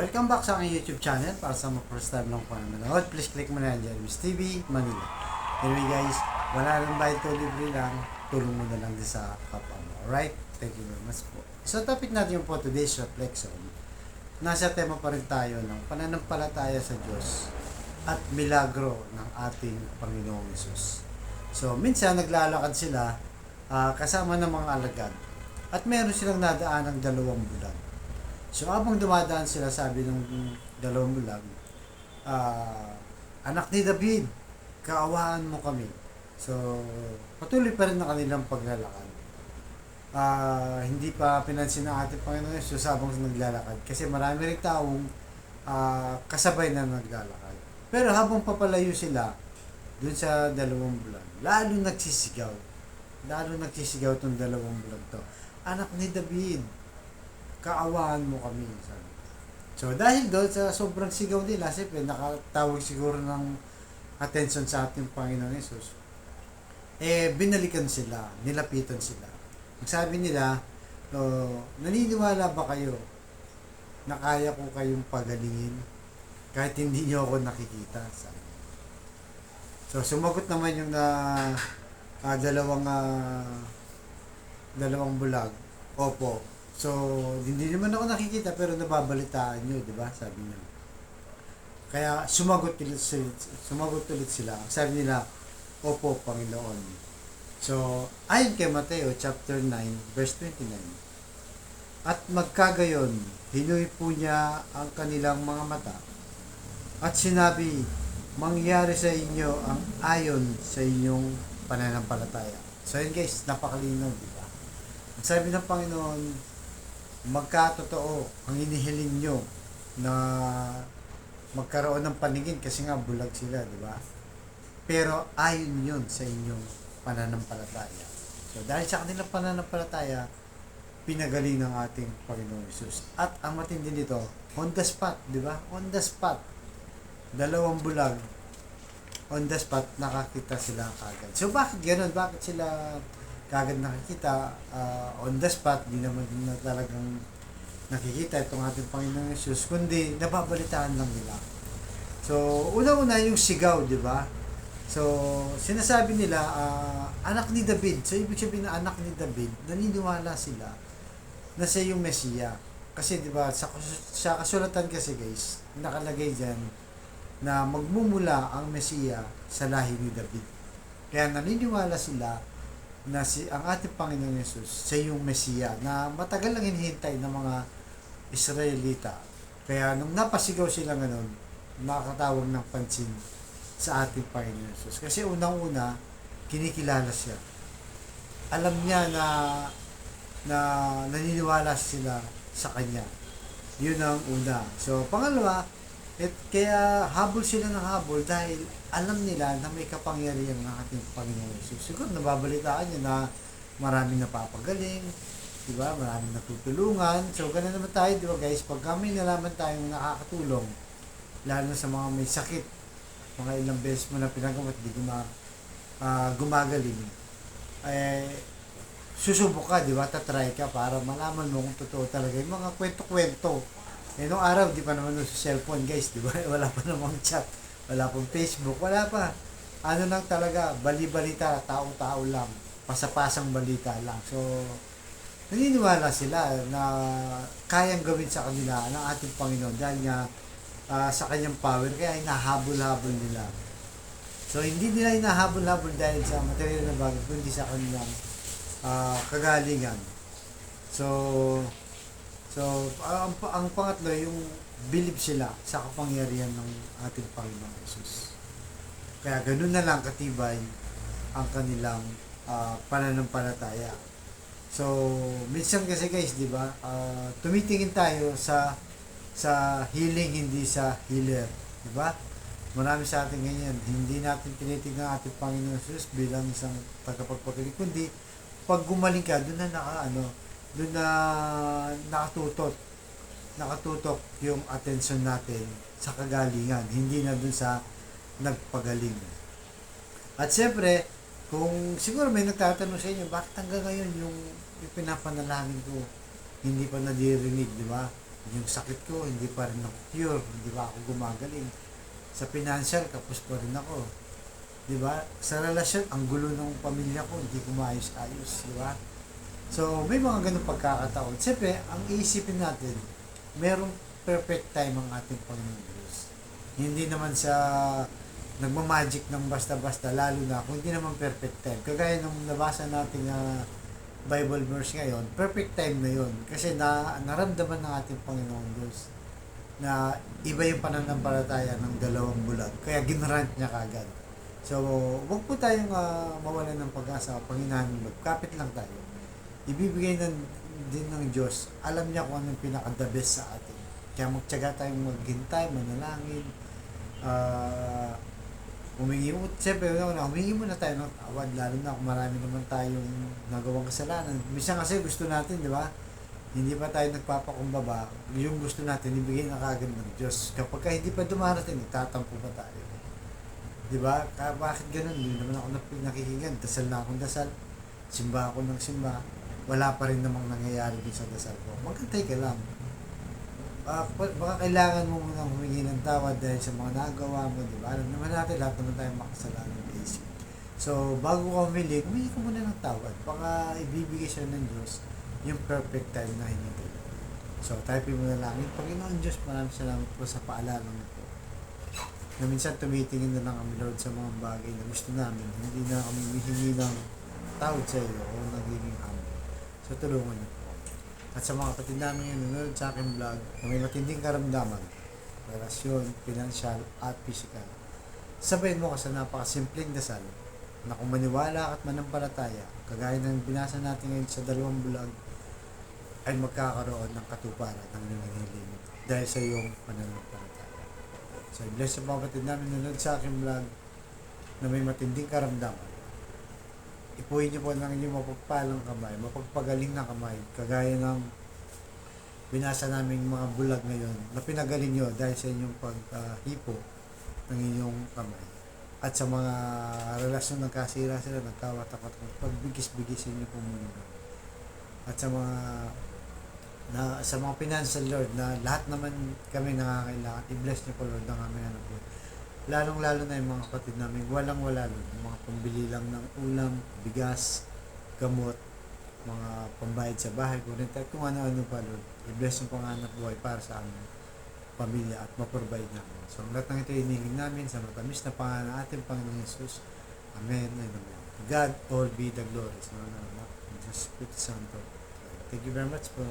welcome back sa aking YouTube channel para sa mga first time lang po na manood. Please click mo na yan, Jeremy's TV, Manila. Anyway guys, wala lang bayad ko libre lang, tulong mo na lang din sa kapwa mo. Alright? Thank you very much po. So topic natin yung po today's reflection. Nasa tema pa rin tayo ng pananampalataya sa Diyos at milagro ng ating Panginoong Yesus. So minsan naglalakad sila ah, kasama ng mga alagad at meron silang nadaan ng dalawang bulan. So habang dumadaan sila, sabi ng dalawang bulag, ah, anak ni David, kaawaan mo kami. So, patuloy pa rin ang kanilang paglalakad. Ah, hindi pa pinansin ng ating Panginoon Jesus habang naglalakad. Kasi marami rin taong ah, kasabay na naglalakad. Pero habang papalayo sila, dun sa dalawang bulag, lalo nagsisigaw. Lalo nagsisigaw tong dalawang bulag to. Anak ni David, kaawaan mo kami. Sabi. So, dahil doon sa sobrang sigaw nila, siyempre, nakatawag siguro ng attention sa ating Panginoon Yesus. Eh, binalikan sila, nilapitan sila. Sabi nila, oh, naniniwala ba kayo na kaya ko kayong pagalingin kahit hindi niyo ako nakikita? Sabi. So, sumagot naman yung na ah, dalawang ah, dalawang bulag. Opo, So, hindi naman ako nakikita pero nababalitaan nyo, di ba? Sabi niya. Kaya sumagot ulit, sila- sumagot ulit sila. Sabi nila, Opo, Panginoon. So, ayon kay Mateo chapter 9, verse 29. At magkagayon, hinuy po niya ang kanilang mga mata. At sinabi, mangyari sa inyo ang ayon sa inyong pananampalataya. So, yun guys, napakalinaw, di ba? Sabi ng Panginoon, magkatotoo ang inihiling nyo na magkaroon ng paningin kasi nga bulag sila, di ba? Pero ayon yun sa inyong pananampalataya. So dahil sa kanilang pananampalataya, pinagaling ng ating Panginoon Yesus. At ang matindi nito, on the spot, di ba? On the spot. Dalawang bulag, on the spot, nakakita sila kagad. So bakit ganun? Bakit sila kagad nakikita ah, on the spot, di naman na talagang nakikita itong ating Panginoong Yesus, kundi nababalitaan lang nila. So, una-una yung sigaw, di ba? So, sinasabi nila, ah, anak ni David. So, ibig sabihin na anak ni David, naniniwala sila na siya yung Mesiya. Kasi, di ba, sa, sa kasulatan kasi guys, nakalagay dyan na magmumula ang Mesiya sa lahi ni David. Kaya naniniwala sila na si ang ating Panginoong Yesus siya yung Mesiya na matagal lang hinihintay ng mga Israelita. Kaya nung napasigaw sila ngayon, nakakatawag ng pansin sa ating Panginoong Yesus. Kasi unang-una, kinikilala siya. Alam niya na na naniniwala sila sa kanya. Yun ang una. So, pangalawa, at kaya habol sila ng habol dahil alam nila na may kapangyarihan ng ating Panginoon Jesus. Siguro nababalitaan nyo na maraming napapagaling, di ba? Maraming natutulungan. So, ganun naman tayo, di ba guys? Pag kami nalaman tayong nakakatulong, lalo na sa mga may sakit, mga ilang beses mo na pinagamot, di guma, ah, gumagaling, eh, susubok ka, di ba? Tatry ka para malaman mo kung totoo talaga. Yung mga kwento-kwento. Eh, nung araw, di pa naman sa cellphone, guys, di ba? Wala pa namang chat. Wala pang Facebook. Wala pa. Ano lang talaga, bali-balita, taong-tao lang. Pasapasang balita lang. So, naniniwala sila na kayang gawin sa kanila ng ating Panginoon dahil nga ah, sa kanyang power, kaya hinahabol-habol nila. So, hindi nila hinahabol-habol dahil sa material na bagay, kundi sa kanilang ah, kagalingan. So, so ang, ang pangatlo, yung believe sila sa kapangyarihan ng ating Panginoong Jesus. Kaya ganun na lang katibay ang kanilang ah, pananampalataya. So, minsan kasi guys, di ba, ah, tumitingin tayo sa sa healing, hindi sa healer. Di ba? Marami sa atin ganyan. Hindi natin tinitingnan ang ating Panginoon Jesus bilang isang tagapagpagaling, kundi pag gumaling ka, doon na naka, ano, doon na nakatutok, nakatutok yung attention natin sa kagalingan, hindi na doon sa nagpagaling. At siyempre, kung siguro may nagtatanong sa inyo, bakit hanggang ngayon yung, yung pinapanalangin ko hindi pa nadirinig, di ba? Yung sakit ko, hindi pa rin ako cure, hindi pa ako gumagaling. Sa financial, kapos pa rin ako. Di ba? Sa relasyon, ang gulo ng pamilya ko, hindi ko maayos-ayos, di ba? So, may mga ganun pagkakataon. Siyempre, ang iisipin natin, merong perfect time ang ating Panginoon Diyos. Hindi naman sa nagmamagic ng basta-basta, lalo na kung hindi naman perfect time. Kagaya nung nabasa natin na Bible verse ngayon, perfect time na yon Kasi na, naramdaman ng ating Panginoon Diyos na iba yung pananampalataya ng dalawang bulag. Kaya ginrant niya kagad. So, wag po tayong uh, mawalan ng pag-asa kapag hinahanap. Kapit lang tayo. Ibibigay ng, din ng Diyos. Alam niya kung anong pinaka-the best sa atin. Kaya magtyaga tayong maghintay, manalangin, ah, humingi mo, siyempre, una, humingi muna tayo ng tawad, lalo na kung marami naman tayong nagawang kasalanan. Minsan kasi gusto natin, di ba? Hindi pa tayo nagpapakumbaba, yung gusto natin, ibigay na kagad ng Diyos. Kapag ka hindi pa dumarating, nagtatampo pa tayo. Di ba? Kaya bakit ganun? Hindi naman ako nakikigan. Dasal na akong dasal. Simba ako ng simba. Wala pa rin namang nangyayari din sa dasal ko. Magkantay ka lang. Pa- baka kailangan mo munang humingi ng tawad dahil sa mga nagawa mo, di ba? Alam naman natin, lahat naman tayo makasalanan basic. So, bago ka humili, humingi ka muna ng tawad. Baka ibibigay siya ng Diyos yung perfect time na hinintay. So, type mo na lang, Panginoon Diyos, maraming salamat po sa paalala mo po. Na minsan tumitingin na lang kami, Lord, sa mga bagay na gusto namin. Hindi na kami hihingi ng tawad sa iyo o nagiging humble. So, tulungan niyo po. At sa mga kapatid namin yung nanonood sa aking vlog na may matinding karamdaman, relasyon, pinansyal, at physical. Sabayin mo ka sa napakasimpleng dasal na kung maniwala at manampalataya, kagaya ng binasa natin ngayon sa dalawang vlog, ay magkakaroon ng katuparan ng mo dahil sa iyong pananampalataya. So, bless sa mga kapatid namin nanonood sa aking vlog na may matinding karamdaman ipuhin niyo po ng inyong mapagpalang kamay, mapagpagaling na kamay, kagaya ng binasa namin mga bulag ngayon, na pinagaling nyo dahil sa inyong paghipo ng inyong kamay. At sa mga relasyon nagkasira sila, nagkawatakot, pagbigis-bigisin niyo po muna. At sa mga na sa mga financial Lord na lahat naman kami nakakailangan i-bless niyo po Lord ang aming anak po lalong lalo na yung mga kapatid namin. Walang wala Lord yung mga pambili lang ng ulam bigas gamot mga pambayad sa bahay kuryente at kung ano-ano pa Lord i-bless yung panganap buhay para sa aming pamilya at ma-provide namin. So ang lahat ng ito iniling namin sa matamis na pangalan ng ating Panginoon Jesus Amen and Amen. God all be the glory sa mga anak ng Diyos Espiritu Santo. Thank you very much po